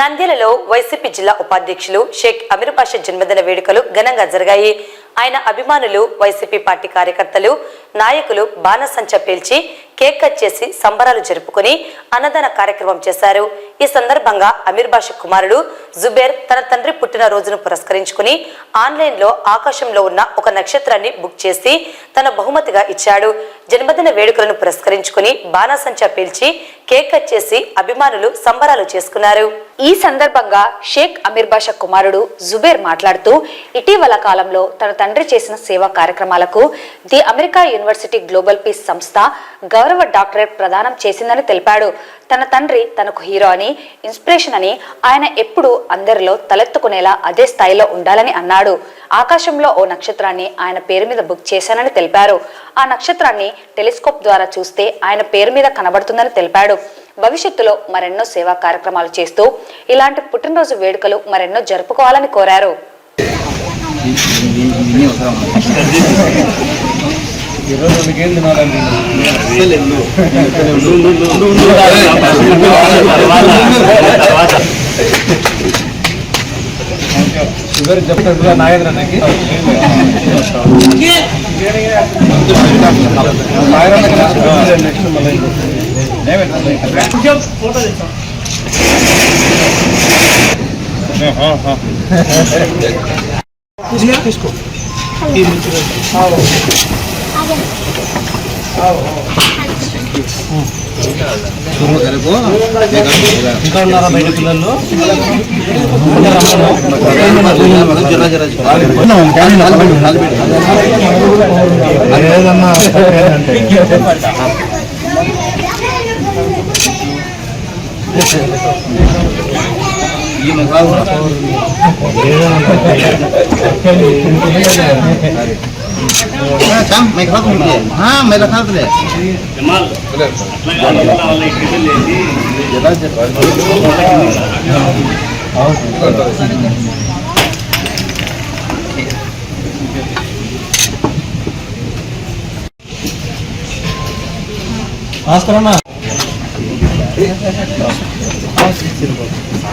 నంద్యాలలో వైసీపీ జిల్లా ఉపాధ్యక్షులు షేక్ అమీర్ పాషా జన్మదిన వేడుకలు ఘనంగా జరిగాయి. ఆయన అభిమానులు వైసీపీ పార్టీ కార్యకర్తలు నాయకులు బాణసంచ పేల్చి కేక్ కట్ చేసి సంబరాలు జరుపుకుని అన్నదాన కార్యక్రమం చేశారు. ఈ సందర్భంగా అమీర్ బాషా కుమారుడు జుబేర్ తన తండ్రి పుట్టినరోజును పురస్కరించుకుని ఆన్లైన్లో ఆకాశంలో ఉన్న ఒక నక్షత్రాన్ని బుక్ చేసి తన బహుమతిగా ఇచ్చాడు. జన్మదిన వేడుకలను పురస్కరించుకుని బాణాసంచా పేల్చి కేక్ కట్ చేసి అభిమానులు సంబరాలు చేసుకున్నారు. ఈ సందర్భంగా షేక్ అమీర్ బాషా కుమారుడు జుబేర్ మాట్లాడుతూ ఇటీవల కాలంలో తన తండ్రి చేసిన సేవా కార్యక్రమాలకు the America university global peace సంస్థ గౌరవ డాక్టరేట్ ప్రదానం చేసిందని తెలిపాడు. తన తండ్రి తనకు హీరో అని ఇన్స్పిరేషన్ అని ఆయన ఎప్పుడు అందరిలో తలెత్తుకునేలా అదే స్థాయిలో ఉండాలని అన్నాడు. ఆకాశంలో ఓ నక్షత్రాన్ని ఆయన పేరు మీద బుక్ చేశానని తెలిపారు. ఆ నక్షత్రాన్ని టెలిస్కోప్ ద్వారా చూస్తే ఆయన పేరు మీద కనబడుతుందని తెలిపాడు. భవిష్యత్తులో మరెన్నో సేవా కార్యక్రమాలు చేస్తూ ఇలాంటి పుట్టినరోజు వేడుకలు మరెన్నో జరుపుకోవాలని కోరారు. ఈరోజు మీకేం తినాలండి షుగర్ చెప్తాడు నాగేంద్రన్నకి నెక్స్ట్ మళ్ళీ తీసుకో ఇంకా ఉన్నారా బయట పిల్లలు మీకు మీరు కాదులే ఎలా చెప్పాలి भास्कर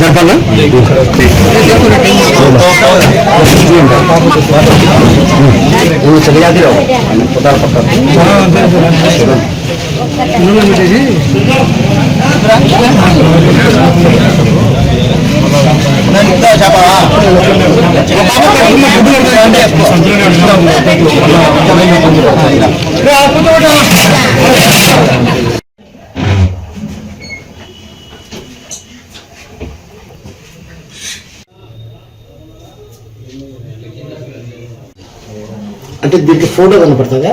జరపాలా चले जाते रहो पता पक्का అంటే దీనికి ఫోటో కనపడుతుందా?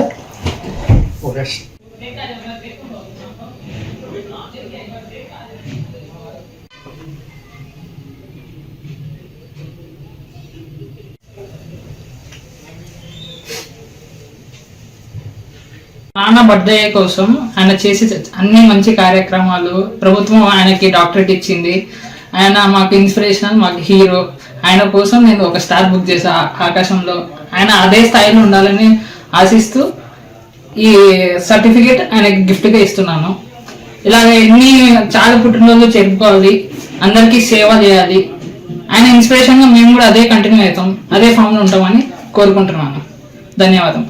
నాన్న బర్త్డే కోసం ఆయన చేసి అన్ని మంచి కార్యక్రమాలు ప్రభుత్వం ఆయనకి డాక్టరేట్ ఇచ్చింది. ఆయన మాకు ఇన్స్పిరేషన్ మాకు హీరో ఆయన కోసం నేను ఒక స్టార్ బుక్ చేసా ఆకాశంలో. ఆయన అదే స్థాయిలో ఉండాలని ఆశిస్తూ ఈ సర్టిఫికేట్ ఆయనకి గిఫ్ట్గా ఇస్తున్నాను. ఇలాగ ఎన్ని చాలా పుట్టినరోజులు జరుపుకోవాలి అందరికీ సేవ చేయాలి. ఆయన ఇన్స్పిరేషన్గా మేము కూడా అదే కంటిన్యూ అవుతాం అదే ఫామ్లో ఉంటామని కోరుకుంటున్నాను. ధన్యవాదం